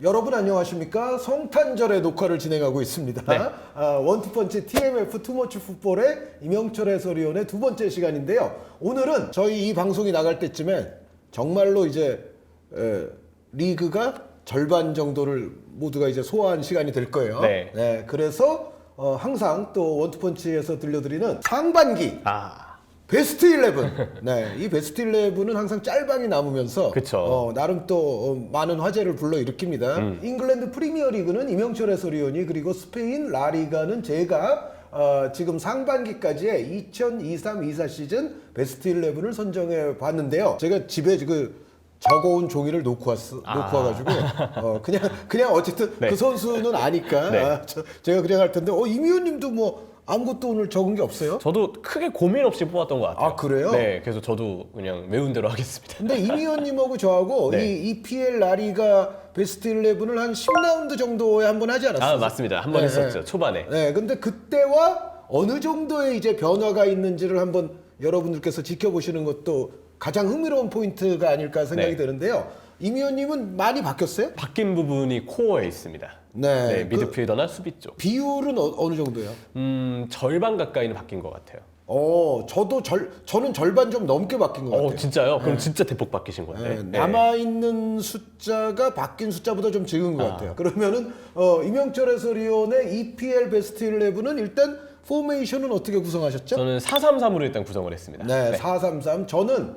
여러분 안녕하십니까? 성탄절의 녹화를 진행하고 있습니다. 네. 아, 원투펀치 TMF 투머치 풋볼의 임영철 해설위원의 두 번째 시간인데요. 오늘은 저희 이 방송이 나갈 때쯤에 정말로 이제 에, 리그가 절반 정도를 모두가 이제 소화한 시간이 될 거예요. 네. 그래서 어, 항상 또 원투펀치에서 들려드리는 상반기 아, 베스트 11. 네, 이 베스트 11은 항상 짤방이 남으면서 그쵸. 어, 나름 또 어, 많은 화제를 불러일으키니다 음. 잉글랜드 프리미어 리그는 임영철 해설위원이 그리고 스페인 라리가는 제가 어, 지금 상반기까지의 2023-24 시즌 베스트 11을 선정해 봤는데요. 제가 집에 그 적어온 종이를 놓고 왔어, 놓고 아. 와가지고 어, 그냥 그냥 어쨌든 네. 그 선수는 아니까 네. 아, 저, 제가 그냥 할 텐데 어, 임 의원님도 뭐 아무것도 오늘 적은 게 없어요? 저도 크게 고민 없이 뽑았던 것 같아요. 아, 그래요? 네, 그래서 저도 그냥 외운 대로 하겠습니다. 근데 이미연님하고 저하고 네. 이 EPL 라리가 베스트 11을 한 10라운드 정도에 한 번 하지 않았어요? 아, 맞습니다. 한 번 네, 했었죠, 네. 초반에. 네, 근데 그때와 어느 정도의 이제 변화가 있는지를 한번 여러분들께서 지켜보시는 것도 가장 흥미로운 포인트가 아닐까 생각이 네. 되는데요. 이미연님은 많이 바뀌었어요? 바뀐 부분이 코어에 있습니다. 네. 네, 그 미드필더나 수비 쪽. 비율은 어, 느 정도예요? 음, 절반 가까이는 바뀐 것 같아요. 어, 저도 절, 저는 절반 좀 넘게 바뀐 것 같아요. 어, 진짜요? 그럼 진짜 대폭 바뀌신 건데. 네, 네. 남아 있는 숫자가 바뀐 숫자보다 좀 적은 것 아. 같아요. 그러면은 어, 임영철 해설위원의 EPL 베스트 11은 일단 포메이션은 어떻게 구성하셨죠? 저는 433으로 일단 구성을 했습니다. 네, 433. 저는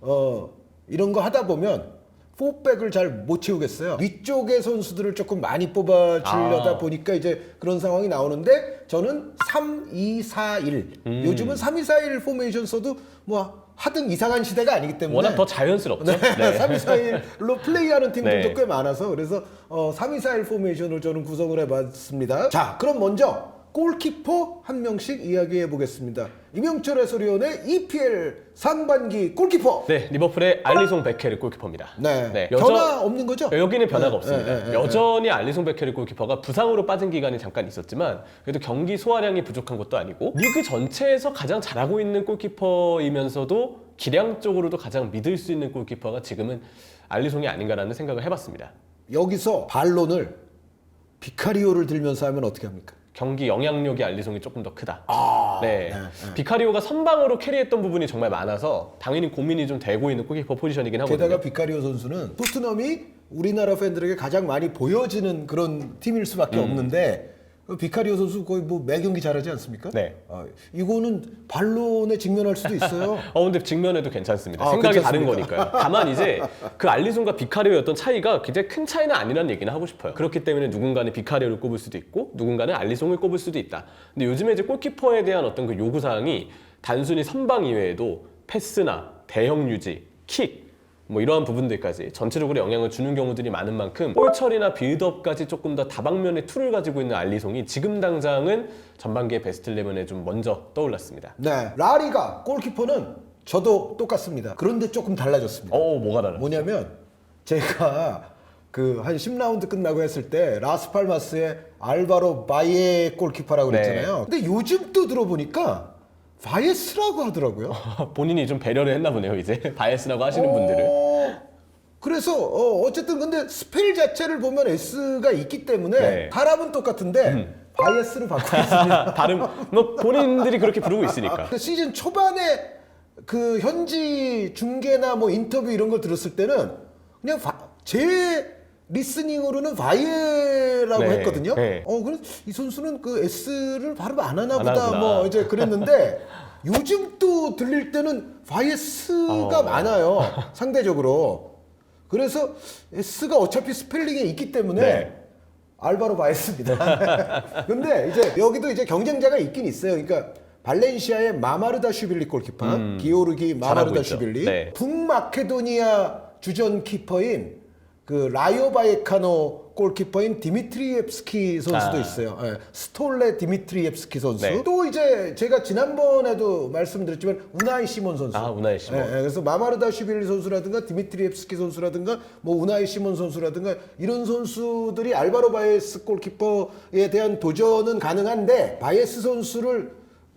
어, 이런 거 하다 보면 포백을 잘 못 채우겠어요. 위쪽의 선수들을 조금 많이 뽑아주려다 아. 보니까 이제 그런 상황이 나오는데 저는 3, 2, 4, 1. 음. 요즘은 3, 2, 4, 1 포메이션 써도 뭐 하등 이상한 시대가 아니기 때문에 워낙 더 자연스럽죠. 네, 네. 3, 2, 4, 1로 플레이하는 팀들도 네. 꽤 많아서 그래서 어, 3, 2, 4, 1 포메이션을 저는 구성을 해봤습니다. 자, 그럼 먼저 골키퍼 한 명씩 이야기해 보겠습니다. 임영철 해설위원의 EPL 상반기 골키퍼. 네, 리버풀의 알리송 베케르 골키퍼입니다. 네, 여전- 변화 없는 거죠? 여기는 변화가 네, 없습니다. 네, 네, 네. 여전히 알리송 베케르 골키퍼가 부상으로 빠진 기간이 잠깐 있었지만 그래도 경기 소화량이 부족한 것도 아니고 리그 전체에서 가장 잘하고 있는 골키퍼이면서도 기량적으로도 가장 믿을 수 있는 골키퍼가 지금은 알리송이 아닌가라는 생각을 해봤습니다. 여기서 반론을 비카리오를 들면서 하면 어떻게 합니까? 경기 영향력이 알리송이 조금 더 크다. 네. 네, 비카리오가 선방으로 캐리했던 부분이 정말 많아서 당연히 고민이 좀 되고 있는 골키퍼 포지션이긴 하거든요. 게다가 비카리오 선수는 토트넘이 우리나라 팬들에게 가장 많이 보여지는 그런 팀일 수밖에 음. 없는데 그 비카리오 선수 거의 뭐 매 경기 잘하지 않습니까? 네. 아, 이거는 반론에 직면할 수도 있어요. 어 근데 직면해도 괜찮습니다. 아, 생각이 다른 괜찮습니까? 거니까요. 다만 이제 그 알리송과 비카리오의 어떤 차이가 굉장히 큰 차이는 아니라는 얘기는 하고 싶어요. 그렇기 때문에 누군가는 비카리오를 꼽을 수도 있고 누군가는 알리송을 꼽을 수도 있다. 근데 요즘에 이제 골키퍼에 대한 어떤 그 요구 사항이 단순히 선방 이외에도 패스나 대형 유지, 킥 뭐 이러한 부분들까지 전체적으로 영향을 주는 경우들이 많은 만큼 볼 처리나 빌드업까지 조금 더 다방면의 툴을 가지고 있는 알리송이 지금 당장은 전반기의 베스트 11에 좀 먼저 떠올랐습니다. 네, 라리가 골키퍼는 저도 똑같습니다. 그런데 조금 달라졌습니다. 어 뭐가 다르? 뭐냐면 제가 그 한 10라운드 끝나고 했을 때 라스팔마스의 알바로 바이에 골키퍼라고 네. 그랬잖아요. 근데 요즘 또 들어보니까 바이에스라고 하더라고요. 본인이 좀 배려를 했나 보네요 이제 바이애스라고 하시는 분들을 어, 그래서 어, 어쨌든 근데 스펠 자체를 보면 S가 있기 때문에 네. 음. 사람은 똑같은데 바이에스로 바꾸고 있습니다. 다른 뭐 본인들이 그렇게 부르고 있으니까 그 시즌 초반에 그 현지 중계나 뭐 인터뷰 이런 걸 들었을 때는 그냥 바- 제 리스닝으로는 바이에라고 네, 했거든요. 네. 어, 그래서 이 선수는 그 S를 발음 안 하나 안 보다 하구나. 뭐 이제 그랬는데 요즘 또 들릴 때는 바이에스가 어. 많아요. 상대적으로. 그래서 S가 어차피 스펠링에 있기 때문에 네. 알바로 바이에스입니다. 근데 이제 여기도 이제 경쟁자가 있긴 있어요. 그러니까 발렌시아의 마마르다 슈빌리 골키퍼, 기오르기 마마르다 음. 슈빌리, 네. 북마케도니아 주전 키퍼인 그 라이오 바이카노 골키퍼인 디미트리옙스키 선수도 아. 있어요. 예, 스톨레 디미트리옙스키 선수. 네. 또 이제 제가 지난번에도 말씀드렸지만 우나이 시몬 선수. 아, 우나이 시몬. 예, 예, 그래서 마마르다 슈빌리 선수라든가 디미트리옙스키 선수라든가 뭐 우나이 시몬 선수라든가 이런 선수들이 알바로 바이에스 골키퍼에 대한 도전은 가능한데 바이에스 선수를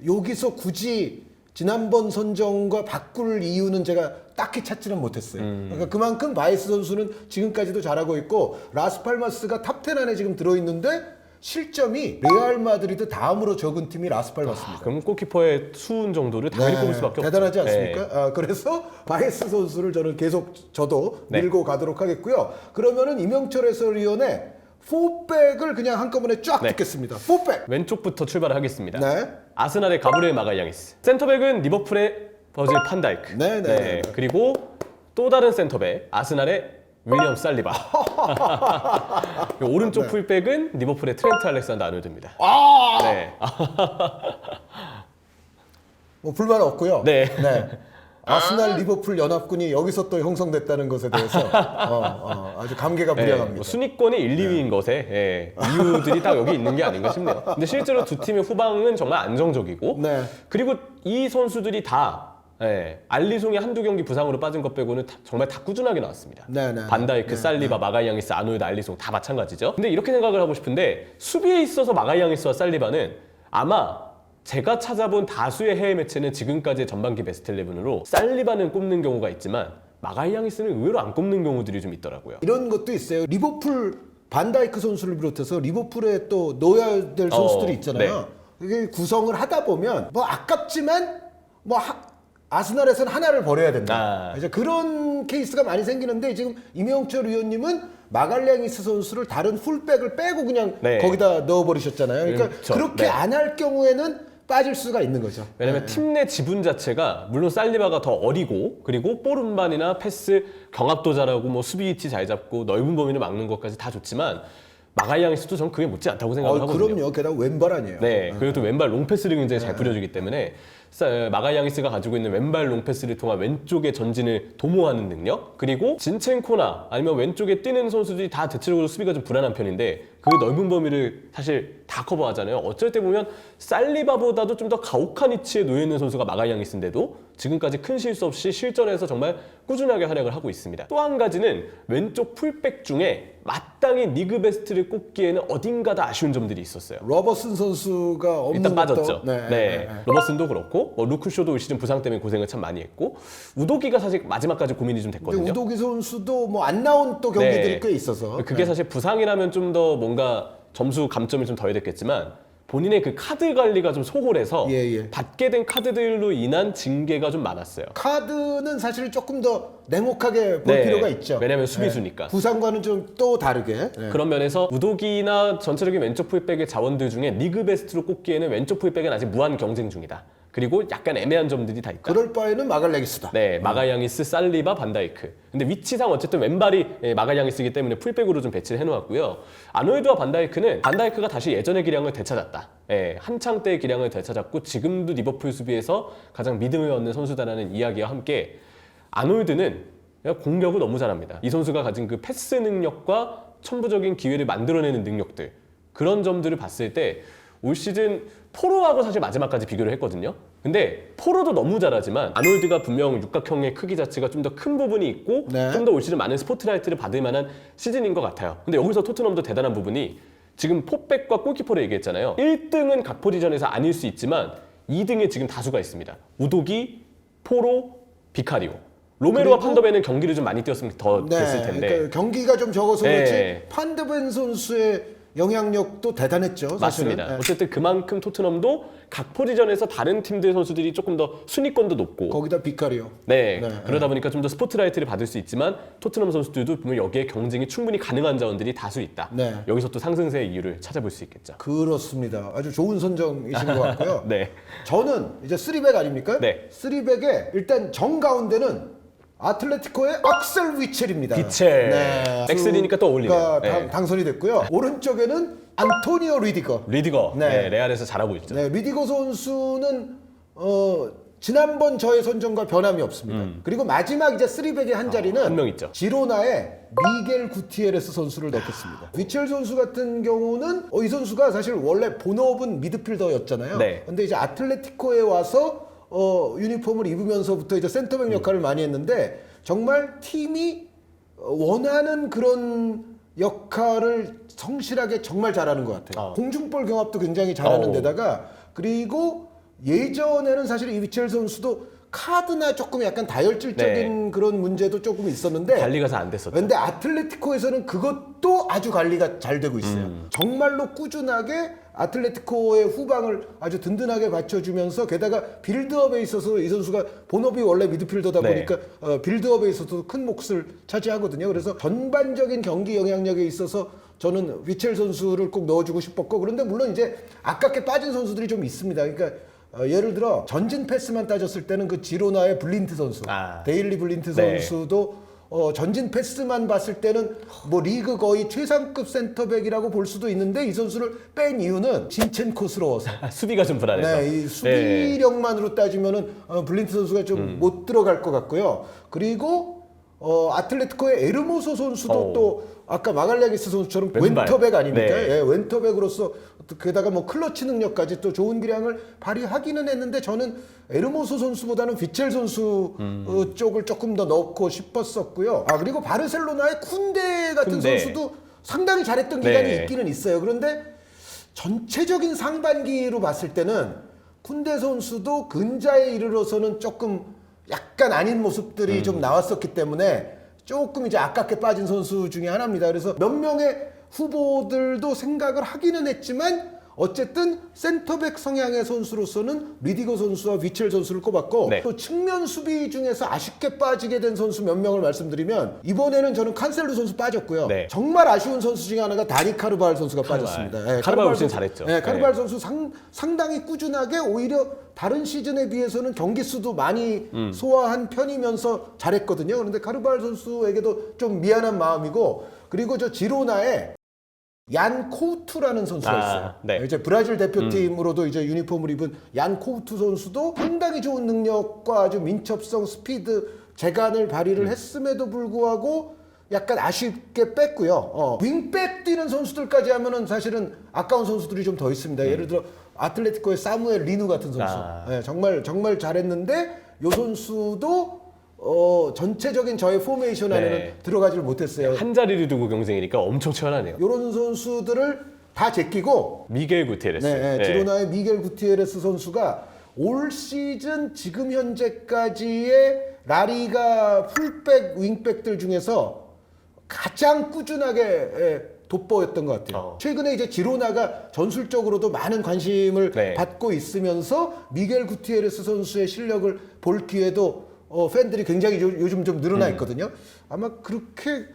여기서 굳이 지난번 선정과 바꿀 이유는 제가 딱히 찾지는 못했어요. 그러니까 그만큼 바이스 선수는 지금까지도 잘하고 있고 라스팔마스가 탑10 안에 지금 들어있는데 실점이 레알 마드리드 다음으로 적은 팀이 라스팔마스입니다. 그럼 골키퍼의 수운 정도를 당연히 꼽을 수밖에 없죠. 네, 대단하지 네. 않습니까? 아, 그래서 바이스 선수를 저는 계속 저도 네. 밀고 가도록 하겠고요. 그러면은 이명철 해설위원의 4백을 그냥 한꺼번에 쫙 네. 듣겠습니다. 4백. 왼쪽부터 출발을 하겠습니다. 네. 아스날의 가브리엘 마가양이스. 센터백은 리버풀의 버질 판다이크. 네, 네, 네. 그리고 또 다른 센터백 아스날의 윌리엄 살리바. 오른쪽 네. 풀백은 리버풀의 트렌트 알렉산더 아놀드입니다. 아! 네. 뭐 불만 없고요. 네. 아스날 리버풀 연합군이 여기서 또 형성됐다는 것에 대해서 어, 어, 아주 감개가 네, 무량합니다. 뭐 순위권이 1, 2위인 것에 예, 이유들이 딱 여기 있는 게 아닌가 싶네요. 근데 실제로 두 팀의 후방은 정말 안정적이고 네. 그리고 이 선수들이 다 예, 알리송이 한두 경기 부상으로 빠진 것 빼고는 다- 정말 다 꾸준하게 나왔습니다. 네, 네, 반다이크, 네, 살리바, 마가이앙이스, 아노일드, 알리송 다 마찬가지죠. 근데 이렇게 생각을 하고 싶은데 수비에 있어서 마가이앙이스와 살리바는 아마 제가 찾아본 다수의 해외 매체는 지금까지의 전반기 베스트 11으로 살리바는 꼽는 경우가 있지만 마가이앙이스는 의외로 안 꼽는 경우들이 좀 있더라고요. 이런 것도 있어요. 리버풀 반다이크 선수를 비롯해서 리버풀에 또 넣어야 될 선수들이 어, 있잖아요. 이게 구성을 하다 보면 뭐 아깝지만 뭐 하- 아스날에서는 하나를 버려야 된다. 아. 이제 그런 케이스가 많이 생기는데 지금 이명철 위원님은 마갈량이스 선수를 다른 풀백을 빼고 그냥 네. 거기다 넣어버리셨잖아요. 그러니까 그렇죠. 그렇게 네. 안할 경우에는 빠질 수가 있는 거죠. 왜냐면 팀내 지분 자체가 물론 살리바가 더 어리고 그리고 볼 운반이나 패스 경합도 잘하고 뭐 수비 위치 잘 잡고 넓은 범위를 막는 것까지 다 좋지만 마가이앙이스도 전 그게 못지 않다고 생각을 어, 하거든요. 그럼요. 게다가 왼발 아니에요. 네, 그리고 또 왼발 롱패스를 굉장히 잘 뿌려주기 때문에 사- 마가양이스가 가지고 있는 왼발 롱패스를 통한 왼쪽의 전진을 도모하는 능력 그리고 진첸코나 아니면 왼쪽에 뛰는 선수들이 다 대체적으로 수비가 좀 불안한 편인데 그 넓은 범위를 사실 다 커버하잖아요. 어쩔 때 보면 살리바보다도 좀 더 가혹한 위치에 놓여 있는 선수가 마가양이스인데도 지금까지 큰 실수 없이 실전에서 정말 꾸준하게 활약을 하고 있습니다. 또 한 가지는 왼쪽 풀백 중에 마땅히 리그 베스트를 꼽기에는 어딘가 다 아쉬운 점들이 있었어요. 로버슨 선수가 없는 일단 것도- 빠졌죠. 네, 로버슨도 그렇고 뭐 루크쇼도 올 시즌 부상 때문에 고생을 참 많이 했고 우도기가 사실 마지막까지 고민이 좀 근데 됐거든요. 우도기 선수도 뭐 안 나온 또 경기들이 네. 꽤 있어서 그게 사실 부상이라면 좀 더 뭔가 점수 감점이 좀 덜 됐겠지만 본인의 그 카드 관리가 좀 소홀해서 예, 예. 받게 된 카드들로 인한 징계가 좀 많았어요. 카드는 사실 조금 더 냉혹하게 볼 네. 필요가 있죠. 왜냐면 수비수니까. 부상과는 좀 또 다르게. 네. 그런 면에서 우도기나 전체적인 왼쪽 풀백의 자원들 중에 리그 베스트로 꼽기에는 왼쪽 풀백은 아직 무한 경쟁 중이다. 그리고 약간 애매한 점들이 다 있다. 그럴 바에는 마갈레기스다. 네, 마가양이스, 살리바, 반다이크. 근데 위치상 어쨌든 왼발이 예, 마가양이스이기 때문에 풀백으로 좀 배치를 해놓았고요. 아노이드와 반다이크는 반다이크가 다시 예전의 기량을 되찾았다. 예, 한창 때의 기량을 되찾았고 지금도 리버풀 수비에서 가장 믿음을 얻는 선수다라는 이야기와 함께 그냥 공격을 너무 잘합니다. 이 선수가 가진 그 패스 능력과 천부적인 기회를 만들어내는 능력들 그런 점들을 봤을 때 올 시즌 포로하고 사실 마지막까지 비교를 했거든요. 근데 포로도 너무 잘하지만 아놀드가 분명 육각형의 크기 자체가 좀 더 큰 부분이 있고 네. 좀더 올 시즌 많은 스포트라이트를 받을 만한 시즌인 것 같아요. 근데 여기서 토트넘도 대단한 부분이 지금 포백과 골키퍼를 얘기했잖아요. 1등은 각 포지션에서 아닐 수 있지만 2등에 지금 다수가 있습니다. 우도기, 포로, 비카리오. 로메로와 판더벤은 경기를 좀 많이 뛰었으면 더 네. 됐을 텐데 그러니까 경기가 좀 적어서 네. 그렇지 판드벤 선수의 영향력도 대단했죠. 사실은. 맞습니다. 네. 어쨌든 그만큼 토트넘도 각 포지션에서 다른 팀들 선수들이 조금 더 순위권도 높고 거기다 비카리오. 네, 네, 그러다 보니까 좀 더 스포트라이트를 받을 수 있지만 토트넘 선수들도 분명 여기에 경쟁이 충분히 가능한 자원들이 다수 있다. 네. 여기서 또 상승세의 이유를 찾아볼 수 있겠죠. 그렇습니다. 아주 좋은 선정이신 것 같고요. 네, 저는 이제 쓰리백 아닙니까? 네. 쓰리백에 일단 정 가운데는 아틀레티코의 악셀 위첼입니다. 비첼. 네. 백스리니까 또 어울리네요. 가 네. 당- 당선이 됐고요. 오른쪽에는 안토니오 리디거. 리디거 네. 네, 레알에서 잘하고 있죠. 네, 리디거 선수는 어 지난번 저의 선정과 변함이 없습니다. 그리고 마지막 이제 쓰리백의 한 자리는 음. 한명 있죠. 지로나의 미겔 구티에레스 선수를 넣겠습니다. 위첼 선수 같은 경우는 어, 이 선수가 사실 원래 본업은 미드필더였잖아요. 네. 근데 이제 아틀레티코에 와서 어, 유니폼을 입으면서부터 이제 센터백 역할을 많이 했는데 정말 팀이 어, 원하는 그런 역할을 성실하게 정말 잘하는 것 같아요. 어. 공중볼 경합도 굉장히 잘하는 어. 데다가 그리고 예전에는 사실 이 위첼 선수도 카드나 조금 약간 다혈질적인 그런 문제도 조금 있었는데 관리가 잘 안 됐었죠. 근데 아틀레티코에서는 그것도 아주 관리가 잘 되고 있어요. 음. 정말로 꾸준하게 아틀레티코의 후방을 아주 든든하게 받쳐주면서 게다가 빌드업에 있어서 이 선수가 본업이 원래 미드필더다 네. 보니까 어, 빌드업에 있어서도 큰 몫을 차지하거든요. 그래서 전반적인 경기 영향력에 있어서 저는 위첼 선수를 꼭 넣어주고 싶었고 그런데 물론 이제 아깝게 빠진 선수들이 좀 있습니다. 그러니까 어, 예를 들어 전진 패스만 따졌을 때는 그 지로나의 블린트 선수, 아. 데일리 블린트 네. 선수도 어, 전진 패스만 봤을 때는 뭐 리그 거의 최상급 센터백이라고 볼 수도 있는데 이 선수를 뺀 이유는 진첸코스러워서. 아, 수비가 좀 불안해서. 네, 이 수비력만으로 따지면은 어, 블린트 선수가 좀 음. 못 들어갈 것 같고요. 그리고 어, 아틀레티코의 에르모소 선수도 어. 또 아까 마갈레기스 선수처럼 왼발. 웬터백 아닙니까? 네. 예, 웬터백으로서 또 게다가 뭐 클러치 능력까지 또 좋은 기량을 발휘하기는 했는데 저는 에르모소 선수보다는 비첼 선수 음. 어, 쪽을 조금 더 넣고 싶었었고요. 아 그리고 바르셀로나의 쿤데 같은 쿤데. 선수도 상당히 잘했던 네. 기간이 있기는 있어요. 그런데 전체적인 상반기로 봤을 때는 쿤데 선수도 근자에 이르러서는 조금 약간 아닌 모습들이 좀 나왔었기 때문에 조금 이제 아깝게 빠진 선수 중에 하나입니다. 그래서 몇 명의 후보들도 생각을 하기는 했지만 어쨌든 센터백 성향의 선수로서는 리디거 선수와 위첼 선수를 꼽았고 네. 또 측면 수비 중에서 아쉽게 빠지게 된 선수 몇 명을 말씀드리면 이번에는 저는 칸셀루 선수 빠졌고요. 네. 정말 아쉬운 선수 중에 하나가 다니 카르발 선수가 카르발. 빠졌습니다. 예, 카르발 선수- 잘했죠. 예, 카르발 네. 선수 상, 상당히 꾸준하게 오히려 다른 시즌에 비해서는 경기 수도 많이 음. 소화한 편이면서 잘했거든요. 그런데 카르발 선수에게도 좀 미안한 마음이고 그리고 저 지로나에 얀 코우투라는 선수가 아, 있어요. 네. 이제 브라질 대표팀으로도 이제 유니폼을 입은 얀 코우투 선수도 상당히 좋은 능력과 아주 민첩성, 스피드, 재간을 발휘를 했음에도 불구하고 약간 아쉽게 뺐고요. 어, 윙백 뛰는 선수들까지 하면은 사실은 아까운 선수들이 좀 더 있습니다. 예를 들어 아틀레티코의 사무엘 리누 같은 선수. 아. 예, 정말 정말 잘했는데 요 선수도 어, 전체적인 저의 포메이션 안에는 네. 들어가지를 못했어요. 한 자리를 두고 경쟁이니까 엄청 치열하네요. 요런 선수들을 다 제끼고 미겔 구테레스. 네, 네. 지로나의 미겔 구티에레스 선수가 올 시즌 지금 현재까지의 라리가 풀백 윙백들 중에서 가장 꾸준하게 예, 돋보였던 것 같아요. 어. 최근에 이제 지로나가 전술적으로도 많은 관심을 네. 받고 있으면서 미겔 구티에레스 선수의 실력을 볼 기회도 어, 팬들이 굉장히 요, 요즘 좀 음. 늘어나 있거든요. 아마 그렇게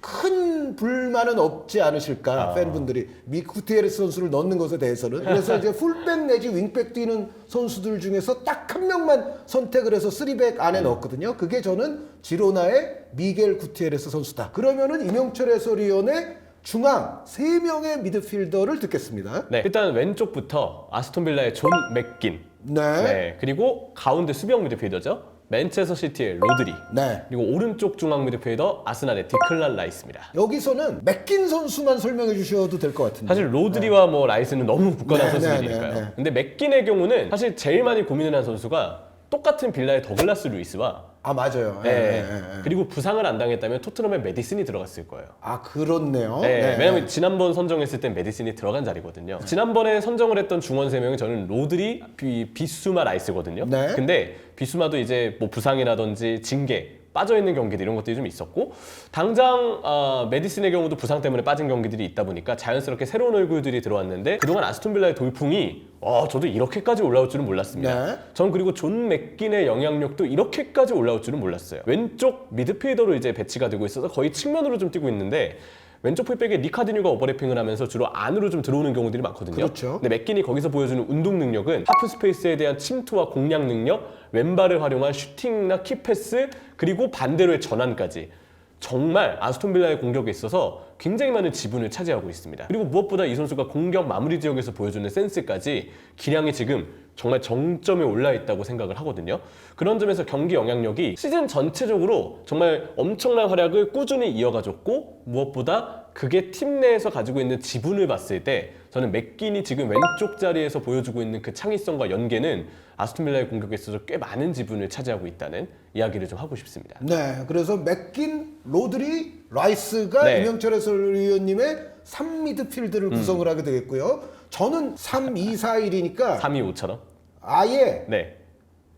큰 불만은 없지 않으실까 아. 팬분들이 미 구티에레스 선수를 넣는 것에 대해서는 그래서 이제 풀백 내지 윙백 뛰는 선수들 중에서 딱 한 명만 선택을 해서 쓰리백 안에 넣었거든요. 그게 저는 지로나의 미겔 구티에레스 선수다. 그러면은 이명철 해설위원의 중앙 세 명의 미드필더를 듣겠습니다. 네, 일단 왼쪽부터 아스톤 빌라의 존 맥긴. 네. 네. 그리고 가운데 수비형 미드필더죠. 맨체스터 시티의 로드리. 네. 그리고 오른쪽 중앙 미드필더 아스날의 디클란 라이스입니다. 여기서는 맥긴 선수만 설명해 주셔도 될 것 같은데. 사실 로드리와 뭐 라이스는 너무 굳건한 네, 선수들이니까요. 네, 네, 네. 근데 맥긴의 경우는 사실 제일 많이 고민을 한 선수가 똑같은 빌라의 더글라스 루이스와 아 맞아요. 예, 네, 예, 예, 예. 그리고 부상을 안 당했다면 토트넘의 메디슨이 들어갔을 거예요. 아 그렇네요. 네, 네, 왜냐면 지난번 선정했을 땐 메디슨이 들어간 자리거든요. 지난번에 선정을 했던 중원 세 명이 저는 로드리, 비, 비수마 라이스거든요. 네. 근데 비수마도 이제 뭐 부상이라든지 징계 빠져 있는 경기들 이런 것들이 좀 있었고 당장 아, 메디슨의 경우도 부상 때문에 빠진 경기들이 있다 보니까 자연스럽게 새로운 얼굴들이 들어왔는데 그동안 아스톤 빌라의 돌풍이 와 저도 이렇게까지 올라올 줄은 몰랐습니다. 네. 전 그리고 존 맥긴의 영향력도 이렇게까지 올라올 줄은 몰랐어요. 왼쪽 미드필더로 이제 배치가 되고 있어서 거의 측면으로 좀 뛰고 있는데 왼쪽 풀백에 리카디뉴가 오버래핑을 하면서 주로 안으로 좀 들어오는 경우들이 많거든요. 그렇죠. 근데 맥긴이 거기서 보여주는 운동 능력은 하프 스페이스에 대한 침투와 공략 능력, 왼발을 활용한 슈팅이나 키패스 그리고 반대로의 전환까지 정말 아스톤 빌라의 공격에 있어서 굉장히 많은 지분을 차지하고 있습니다. 그리고 무엇보다 이 선수가 공격 마무리 지역에서 보여주는 센스까지 기량이 지금 정말 정점에 올라 있다고 생각을 하거든요. 그런 점에서 경기 영향력이 시즌 전체적으로 정말 엄청난 활약을 꾸준히 이어가줬고 무엇보다 그게 팀 내에서 가지고 있는 지분을 봤을 때 저는 맥긴이 지금 왼쪽 자리에서 보여주고 있는 그 창의성과 연계는 아스톤 빌라의 공격에 있어서 꽤 많은 지분을 차지하고 있다는 이야기를 좀 하고 싶습니다. 네, 그래서 맥긴, 로드리, 라이스가 네. 음. 이명철 해설위원님의 3미드필드를 구성을 하게 되겠고요. 저는 3, 2, 4, 1이니까 3, 2, 5처럼. 아예 네.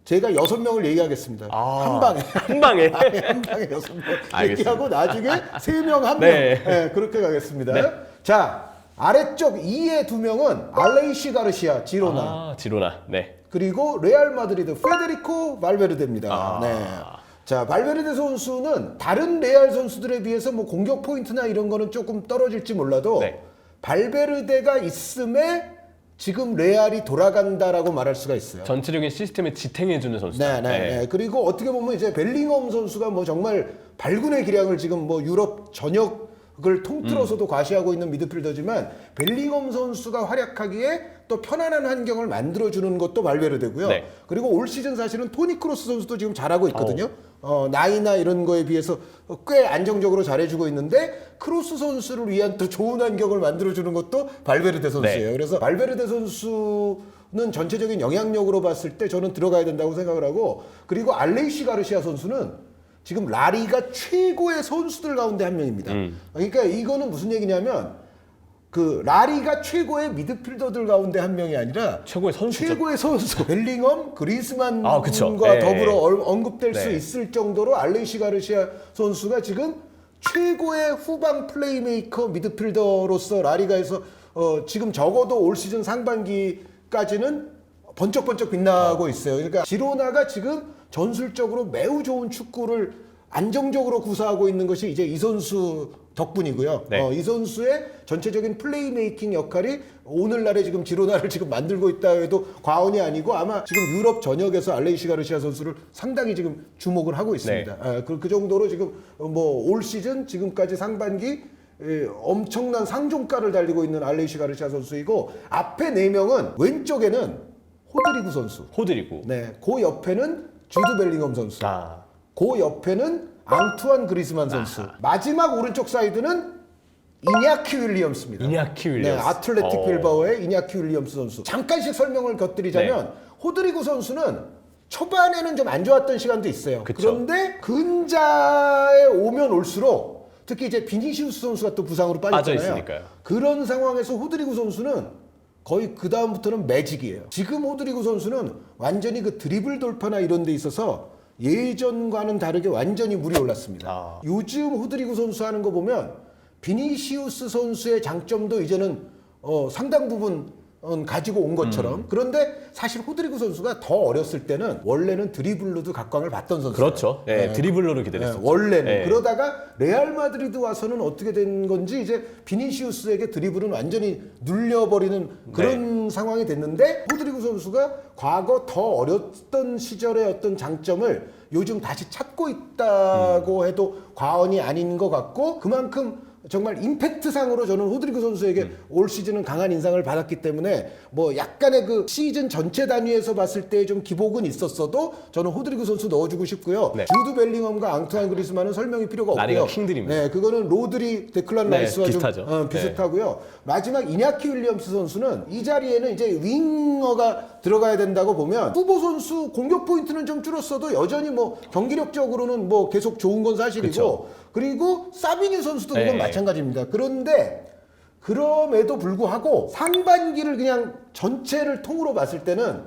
제가 여섯 명을 얘기하겠습니다. 아. 한 방에. 한 방에. 아예 한 방에 여섯 명 알겠습니다. 얘기하고 나중에 세 명 한 명. 네. 네, 그렇게 가겠습니다. 네. 자 아래쪽 2의 두 명은 알레이시 가르시아 지로나 아, 지로나. 네. 그리고 레알 마드리드 페데리코 발베르데입니다. 아. 네. 자, 발베르데 선수는 다른 레알 선수들에 비해서 뭐 공격 포인트나 이런 거는 조금 떨어질지 몰라도 네. 발베르데가 있음에 지금 레알이 돌아간다라고 말할 수가 있어요. 전체적인 시스템을 지탱해주는 선수다. 네, 네, 네. 그리고 어떻게 보면 이제 벨링엄 선수가 뭐 정말 발군의 기량을 지금 뭐 유럽 전역 을 통틀어서도 음. 과시하고 있는 미드필더지만 벨링엄 선수가 활약하기에 또 편안한 환경을 만들어주는 것도 발베르데고요. 네. 그리고 올 시즌 사실은 토니 크로스 선수도 지금 잘하고 있거든요. 어, 나이나 이런 거에 비해서 꽤 안정적으로 잘해주고 있는데 크로스 선수를 위한 또 좋은 환경을 만들어주는 것도 발베르데 선수예요. 네. 그래서 발베르데 선수는 전체적인 영향력으로 봤을 때 저는 들어가야 된다고 생각을 하고 그리고 알레이시 가르시아 선수는 지금 라리가 최고의 선수들 가운데 한 명입니다. 음. 그러니까 이거는 무슨 얘기냐면 그 라리가 최고의 미드필더들 가운데 한 명이 아니라 최고의 선수죠. 최고의 선수 벨링엄 그리스만과 아. 네. 더불어 얼- 언급될 수 네. 있을 정도로 알레이시 가르시아 선수가 지금 최고의 후방 플레이메이커 미드필더로서 라리가에서 어, 지금 적어도 올 시즌 상반기까지는 번쩍번쩍 빛나고 있어요. 그러니까 지로나가 지금 전술적으로 매우 좋은 축구를 안정적으로 구사하고 있는 것이 이제 이 선수 덕분이고요. 네. 어, 이 선수의 전체적인 플레이메이킹 역할이 오늘날에 지금 지로나를 지금 만들고 있다 해도 과언이 아니고 아마 지금 유럽 전역에서 알레이시 가르시아 선수를 상당히 지금 주목을 하고 있습니다. 아, 그, 그 정도로 지금 뭐 올 시즌 지금까지 상반기 예, 엄청난 상종가를 달리고 있는 알레이시 가르시아 선수이고 앞에 네 명은 왼쪽에는 호드리구 선수, 호드리고. 네, 그 옆에는 주드 벨링엄 선수, 아. 그 옆에는 앙투안 그리스만 선수. 마지막 오른쪽 사이드는 이냐키 윌리엄스입니다. 이냐키 네, 윌리엄스. 아틀레틱 어. 빌바오의 이냐키 윌리엄스 선수. 잠깐씩 설명을 곁들이자면 네. 호드리구 선수는 초반에는 좀 안 좋았던 시간도 있어요. 그쵸. 그런데 근자에 오면 올수록 특히 이제 비니시우스 선수가 또 부상으로 빠졌잖아요. 빠져있으니까요. 그런 상황에서 호드리구 선수는 거의 그 다음부터는 매직이에요. 지금 호드리구 선수는 완전히 그 드리블 돌파나 이런 데 있어서 예전과는 다르게 완전히 물이 올랐습니다. 아. 요즘 호드리구 선수 하는 거 보면 비니시우스 선수의 장점도 이제는 어, 상당 부분 은 가지고 온 것처럼 음. 그런데 사실 호드리구 선수가 더 어렸을 때는 원래는 드리블로도 각광을 받던 선수예요. 그렇죠. 네, 드리블러로 기대했었죠. 네, 원래는 네. 그러다가 레알 마드리드 와서는 어떻게 된 건지 이제 비니시우스에게 드리블은 완전히 눌려버리는 그런 네. 상황이 됐는데 호드리구 선수가 과거 더 어렸던 시절의 어떤 장점을 요즘 다시 찾고 있다고 음. 해도 과언이 아닌 것 같고 그만큼 정말 임팩트상으로 저는 호드리구 선수에게 음. 올 시즌은 강한 인상을 받았기 때문에 뭐 약간의 그 시즌 전체 단위에서 봤을 때 좀 기복은 있었어도 저는 호드리구 선수 넣어주고 싶고요. 네. 주드 벨링엄과 앙투안 그리스만은 설명이 필요가 없고요. 라리가 킹들입니다. 네, 그거는 로드리, 데클란 네, 라이스와 비슷하죠. 좀 어, 비슷하고요. 마지막 이냐키 윌리엄스 선수는 이 자리에는 이제 윙어가 들어가야 된다고 보면 후보 선수 공격 포인트는 좀 줄었어도 여전히 뭐 경기력적으로는 뭐 계속 좋은 건 사실이고 그쵸. 그리고 사비뉴 선수도 그건 네. 마찬가지입니다. 그런데 그럼에도 불구하고 상반기를 그냥 전체를 통으로 봤을 때는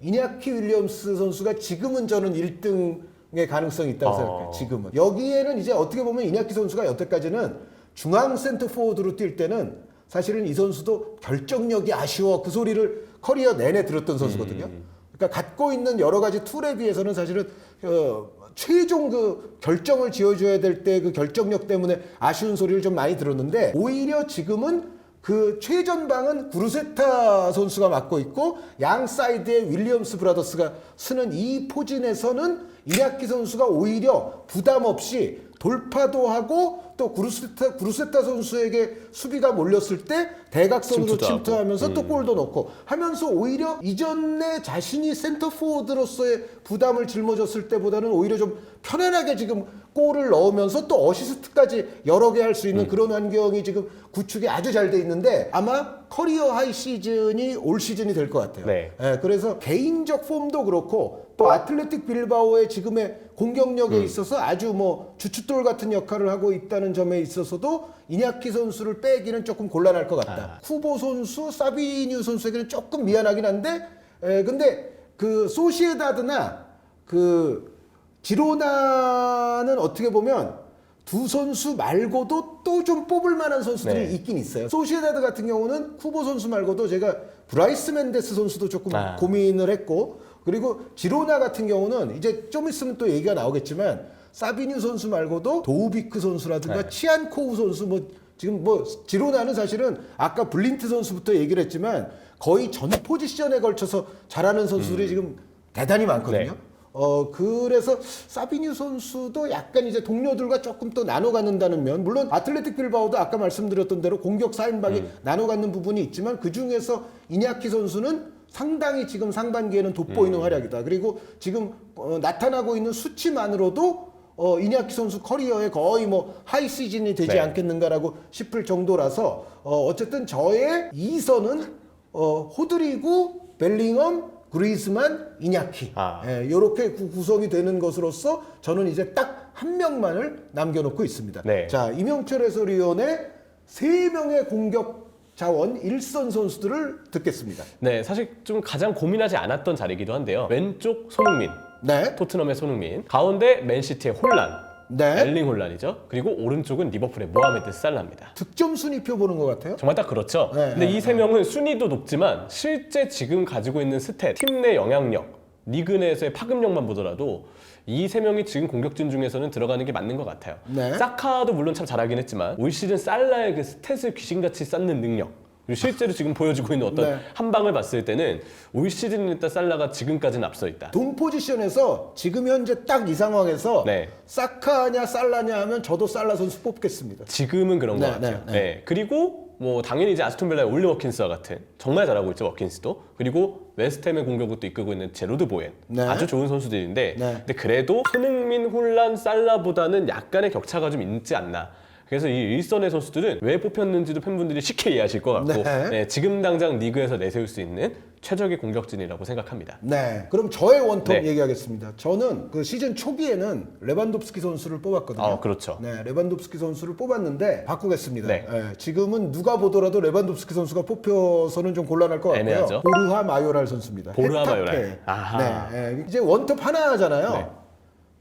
이냐키 윌리엄스 선수가 지금은 저는 1등의 가능성이 있다고 어. 생각해요. 지금은. 여기에는 이제 어떻게 보면 이냐키 선수가 여태까지는 중앙 센터 포워드로 뛸 때는 사실은 이 선수도 결정력이 아쉬워 그 소리를 커리어 내내 들었던 선수거든요. 그러니까 갖고 있는 여러 가지 툴에 비해서는 사실은 어, 최종 그 결정을 지어줘야 될 때 그 결정력 때문에 아쉬운 소리를 좀 많이 들었는데 오히려 지금은 그 최전방은 구르세타 선수가 맡고 있고 양 사이드에 윌리엄스 브라더스가 쓰는 이 포진에서는 이라키 선수가 오히려 부담 없이 돌파도 하고 또 구르세타, 구르세타 선수에게 수비가 몰렸을 때 대각선으로 침투도 하고. 침투하면서 또 골도 넣고 하면서 오히려 이전에 자신이 센터 포워드로서의 부담을 짊어졌을 때보다는 오히려 좀 편안하게 지금 골을 넣으면서 또 어시스트까지 여러 개 할수 음. 있는 그런 환경이 지금 구축이 아주 잘 돼 있는데 아마 커리어 하이 시즌이 올 시즌이 될 것 같아요. 네. 예, 그래서 개인적 폼도 그렇고 또 아틀레틱 빌바오의 지금의 공격력에 음. 있어서 아주 뭐 주춧돌 같은 역할을 하고 있다는 점에 있어서도 이냐키 선수를 빼기는 조금 곤란할 것 아. 같다. 후보 선수, 사비뉴 선수에게는 조금 미안하긴 한데, 에, 근데 그 소시에다드나 그 지로나는 어떻게 보면 두 선수 말고도 또 좀 뽑을 만한 선수들이 네. 있긴 있어요. 소시에다드 같은 경우는 쿠보 선수 말고도 제가 브라이스 맨데스 선수도 조금 아. 고민을 했고 그리고 지로나 같은 경우는 이제 좀 있으면 또 얘기가 나오겠지만 사비뉴 선수 말고도 도우비크 선수라든가 네. 치안코우 선수 뭐 지금 뭐 지로나는 사실은 아까 블린트 선수부터 얘기를 했지만 거의 전 포지션에 걸쳐서 잘하는 선수들이 지금 대단히 많거든요. 네. 어 그래서 사비뉴 선수도 약간 이제 동료들과 조금 또 나눠 갖는다는 면 물론 아틀레틱 빌바오도 아까 말씀드렸던 대로 공격 4인방이 나눠 갖는 부분이 있지만 그 중에서 이냐키 선수는 상당히 지금 상반기에는 돋보이는 활약이다. 그리고 지금 어, 나타나고 있는 수치만으로도 어, 이냐키 선수 커리어에 거의 뭐 하이 시즌이 되지 네. 않겠는가라고 싶을 정도라서 어, 어쨌든 저의 2선은 어, 호드리고 벨링엄 그리즈만 이냐키 아. 예, 이렇게 구성이 되는 것으로서 저는 이제 딱 한 명만을 남겨놓고 있습니다. 네. 자 이명철 해설위원의 세 명의 공격 자원 일선 선수들을 듣겠습니다. 네, 사실 좀 가장 고민하지 않았던 자리이기도 한데요. 왼쪽 손흥민, 네, 토트넘의 손흥민, 가운데 맨시티의 혼란, 네. 엘링 혼란이죠. 그리고 오른쪽은 리버풀의 모하메드 살라입니다. 득점 순위표 보는 것 같아요. 정말 딱 그렇죠. 네, 근데 네, 이 세 명은 순위도 높지만 실제 지금 가지고 있는 스탯, 팀 내 영향력, 리그 내에서의 파급력만 보더라도 이 세 명이 지금 공격진 중에서는 들어가는 게 맞는 것 같아요. 네. 사카도 물론 참 잘하긴 했지만 올 시즌 살라의 그 스탯을 귀신같이 쌓는 능력 그리고 실제로 지금 보여주고 있는 어떤 네. 한 방을 봤을 때는 올 시즌 일단 살라가 지금까지는 앞서 있다. 동 포지션에서 지금 현재 딱 이 상황에서 네. 사카냐 살라냐 하면 저도 살라 선수 뽑겠습니다. 지금은 그런 네, 것 같아요. 네, 네, 네. 그리고 뭐 당연히 이제 아스톤 빌라의 올리 워킨스와 같은 정말 잘하고 있죠 워킨스도. 그리고 웨스트햄의 공격을 또 이끌고 있는 제로드 보엔 네. 아주 좋은 선수들인데, 네. 근데 그래도 손흥민, 혼란, 살라보다는 약간의 격차가 좀 있지 않나. 그래서 이 일선의 선수들은 왜 뽑혔는지도 팬분들이 쉽게 이해하실 것 같고, 네. 네, 지금 당장 리그에서 내세울 수 있는 최적의 공격진이라고 생각합니다. 네. 그럼 저의 원톱 네. 얘기하겠습니다. 저는 그 시즌 초기에는 레반도프스키 선수를 뽑았거든요. 아, 그렇죠. 네, 레반도프스키 선수를 뽑았는데 바꾸겠습니다. 네. 예, 지금은 누가 보더라도 레반도프스키 선수가 뽑혀서는 좀 곤란할 것 같고요. 애매하죠. 보르하 마요랄 선수입니다. 보르하. 마요랄. 아하. 네, 예, 이제 원톱 하나 하잖아요. 네.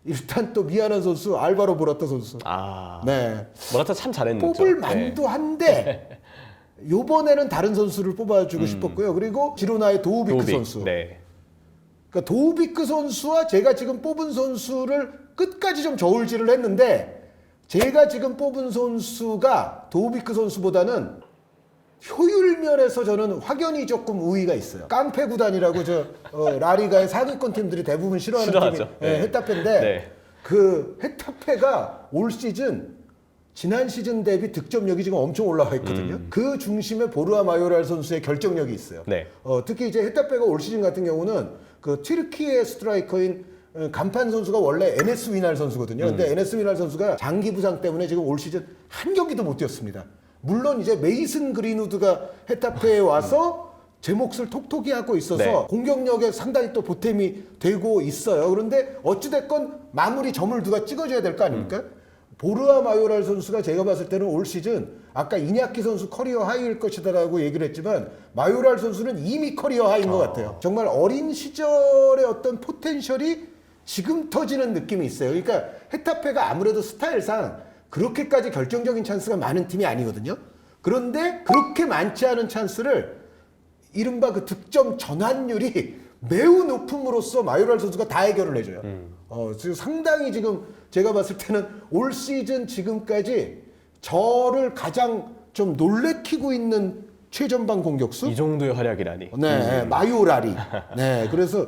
일단 또 미안한 선수 알바로 보라타 선수. 아, 네. 모라타 참 잘했는데. 뽑을 만도 한데 요번에는 다른 선수를 뽑아주고 싶었고요. 그리고 지로나의 도우비크 음. 도우빅. 선수. 네. 그러니까 도우비크 선수와 제가 지금 뽑은 선수를 끝까지 좀 저울질을 했는데 제가 지금 뽑은 선수가 도우비크 선수보다는 효율 면에서 저는 확연히 조금 우위가 있어요. 깡패 구단이라고 저 어, 라리가의 상위권 팀들이 대부분 싫어하는 싫어하죠. 팀이 예, 네. 헤타페인데 네. 그 헤타페가 올 시즌 지난 시즌 대비 득점력이 지금 엄청 올라와 있거든요. 그 중심에 보르아 마요랄 선수의 결정력이 있어요. 네. 어, 특히 이제 헤타페가 올 시즌 같은 경우는 그 튀르키의 스트라이커인 어, 간판 선수가 원래 에네스 위날 선수거든요. 근데 에네스 위날 선수가 장기 부상 때문에 지금 올 시즌 한 경기도 못 뛰었습니다. 물론 이제 메이슨 그린우드가 헤타페에 와서 제 몫을 톡톡히 하고 있어서 네. 공격력에 상당히 또 보탬이 되고 있어요. 그런데 어찌됐건 마무리 점을 누가 찍어줘야 될 거 아닙니까? 보르아 마요랄 선수가 제가 봤을 때는 올 시즌 아까 이냐키 선수 커리어 하이일 것이다라고 얘기를 했지만 마요랄 선수는 이미 커리어 하이인 것 같아요. 정말 어린 시절의 어떤 포텐셜이 지금 터지는 느낌이 있어요. 그러니까 헤타페가 아무래도 스타일상 그렇게까지 결정적인 찬스가 많은 팀이 아니거든요. 그런데 그렇게 많지 않은 찬스를 이른바 그 득점 전환율이 매우 높음으로써 마요랄 선수가 다 해결을 해줘요. 어, 지금 상당히 지금 제가 봤을 때는 올 시즌 지금까지 저를 가장 좀 놀래키고 있는 최전방 공격수? 이 정도의 활약이라니. 네, 마요랄이. 네, 그래서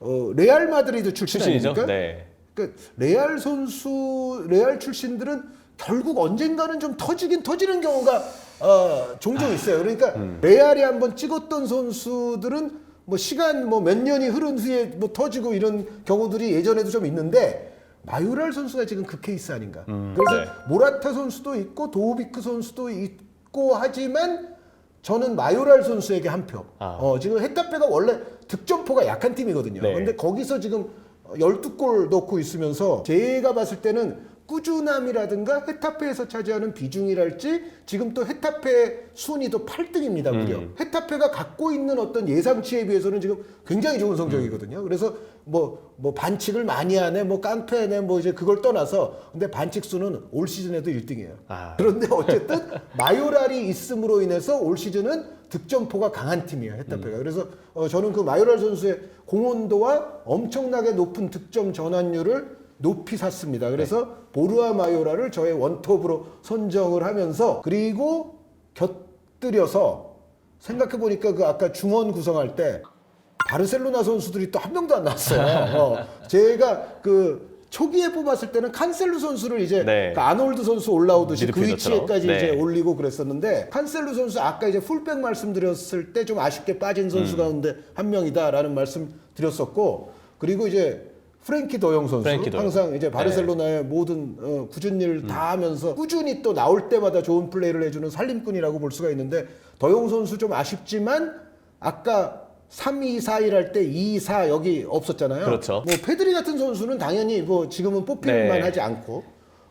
어, 레알 마드리드 출신. 아닙니까? 네. 그러니까 레알 선수, 레알 출신들은 결국 언젠가는 좀 터지긴 터지는 경우가 어, 종종 있어요. 그러니까 레알이 한번 찍었던 선수들은 뭐 시간 뭐 몇 년이 흐른 후에 뭐 터지고 이런 경우들이 예전에도 좀 있는데 마유랄 선수가 지금 그 케이스 아닌가. 그래서 네. 모라타 선수도 있고 도우비크 선수도 있고 하지만 저는 마요랄 선수에게 한 표. 아. 어, 지금 헤타페가 원래 득점포가 약한 팀이거든요. 네. 근데 거기서 지금 12골 넣고 있으면서 제가 봤을 때는 꾸준함이라든가 헤타페에서 차지하는 비중이랄지 지금 또 헤타페 순위도 8등입니다 무려. 음. 헤타페가 갖고 있는 어떤 예상치에 비해서는 지금 굉장히 좋은 성적이거든요. 그래서 뭐, 뭐 반칙을 많이 하네 뭐 깡패네 뭐 이제 그걸 떠나서 근데 반칙 수는 올 시즌에도 1등이에요. 아. 그런데 어쨌든 마요랄이 있음으로 인해서 올 시즌은 득점포가 강한 팀이에요 헤타페가. 그래서 어, 저는 그 마요랄 선수의 공헌도와 엄청나게 높은 득점 전환율을 높이 샀습니다. 그래서 보르아 마요라를 저의 원톱으로 선정을 하면서 그리고 곁들여서 생각해 보니까 그 아까 중원 구성할 때 바르셀로나 선수들이 또 한 명도 안 나왔어요. 어, 제가 그 초기에 뽑았을 때는 칸셀루 선수를 이제 네. 그 아놀드 선수 올라오듯이 그. 위치에까지 네. 이제 올리고 그랬었는데 칸셀루 선수 아까 이제 풀백 말씀드렸을 때 좀 아쉽게 빠진 선수 음. 가운데 한 명이다라는 말씀 드렸었고 그리고 이제 프랭키 더용 선수 프랭키 더용. 항상 이제 바르셀로나의 모든 어, 굳은 일다 하면서 꾸준히 또 나올 때마다 좋은 플레이를 해주는 살림꾼이라고 볼 수가 있는데 더용 선수 좀 아쉽지만 아까 3, 2, 4, 1 할 때 2, 4 여기 없었잖아요. 그렇죠. 뭐 페드리 같은 선수는 당연히 뭐 지금은 뽑힐만 네. 하지 않고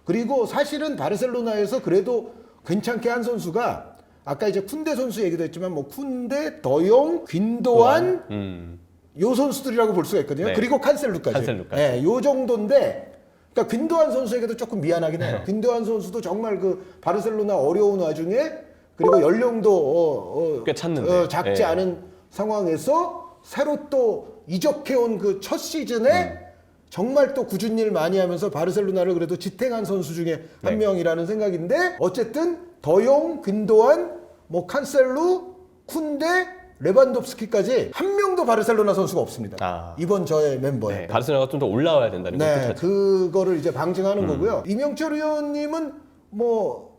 그리고 사실은 바르셀로나에서 그래도 괜찮게 한 선수가 아까 이제 쿤데 선수 얘기도 했지만 뭐 쿤데, 더용, 귄도안 음. 요 선수들이라고 볼 수가 있거든요. 네. 그리고 칸셀루까지. 칸셀루까지. 네, 요 정도인데 그러니까 균도한 선수에게도 조금 미안하긴 해요. 균도한 선수도 정말 그 바르셀로나 어려운 와중에 그리고 연령도 어, 어, 꽤 찼는데. 어, 작지 네. 않은 상황에서 새로 또 이적해온 그 첫 시즌에 음. 정말 또 굳은 일 많이 하면서 바르셀로나를 그래도 지탱한 선수 중에 한 네. 명이라는 생각인데 어쨌든 더용, 균도안, 뭐 칸셀루, 쿤데, 레반도프스키까지 한 명도 바르셀로나 선수가 없습니다. 아. 이번 저의 멤버에. 네, 바르셀로나가 좀 더 올라와야 된다는 걸 네, 뜻하죠. 그거를 이제 방증하는 음. 거고요. 이명철 의원님은 뭐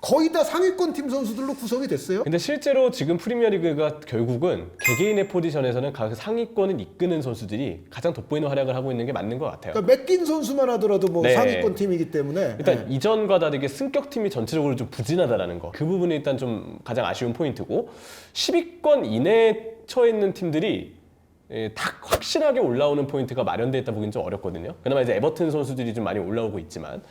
거의 다 상위권 팀 선수들로 구성이 됐어요. 근데 실제로 지금 프리미어리그가 결국은 개개인의 포지션에서는 각 상위권을 이끄는 선수들이 가장 돋보이는 활약을 하고 있는 게 맞는 것 같아요. 그러니까 맡긴 선수만 하더라도 뭐 네. 상위권 팀이기 때문에 일단 네. 이전과 다르게 승격 팀이 전체적으로 좀 부진하다라는 거. 그 부분이 일단 좀 가장 아쉬운 포인트고 10위권 이내에 처해 있는 팀들이 예, 딱 확실하게 올라오는 포인트가 마련돼 있다 보기는 좀 어렵거든요. 그나마 이제 에버튼 선수들이 좀 많이 올라오고 있지만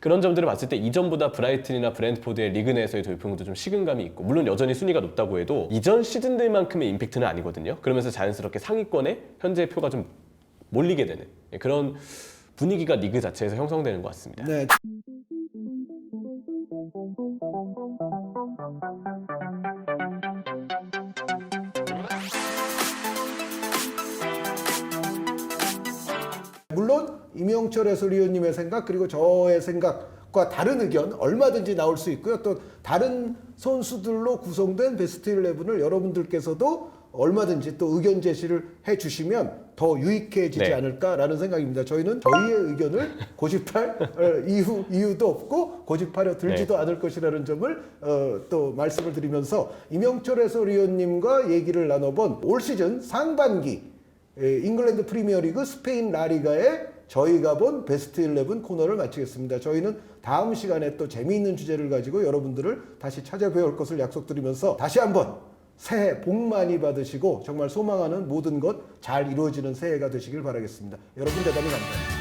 그런 점들을 봤을 때 이전보다 브라이튼이나 브랜트포드의 리그 내에서의 돌풍도 좀 식은감이 있고 물론 여전히 순위가 높다고 해도 이전 시즌들만큼의 임팩트는 아니거든요. 그러면서 자연스럽게 상위권에 현재 표가 좀 몰리게 되는 예, 그런 분위기가 리그 자체에서 형성되는 것 같습니다. 네. 이명철 해설위원님의 생각 그리고 저의 생각과 다른 의견 얼마든지 나올 수 있고요. 또 다른 선수들로 구성된 베스트 11을 여러분들께서도 얼마든지 또 의견 제시를 해 주시면 더 유익해지지 네. 않을까라는 생각입니다. 저희는 저희의 의견을 고집할 어, 이유 이유도 없고 고집하려 들지도 않을 것이라는 점을 어, 또 말씀을 드리면서 이명철 해설위원님과 얘기를 나눠본 올 시즌 상반기 에, 잉글랜드 프리미어리그 스페인 라리가의 저희가 본 베스트 11 코너를 마치겠습니다. 저희는 다음 시간에 또 재미있는 주제를 가지고 여러분들을 다시 찾아뵈올 것을 약속드리면서 다시 한번 새해 복 많이 받으시고 정말 소망하는 모든 것 잘 이루어지는 새해가 되시길 바라겠습니다. 여러분 대단히 감사합니다.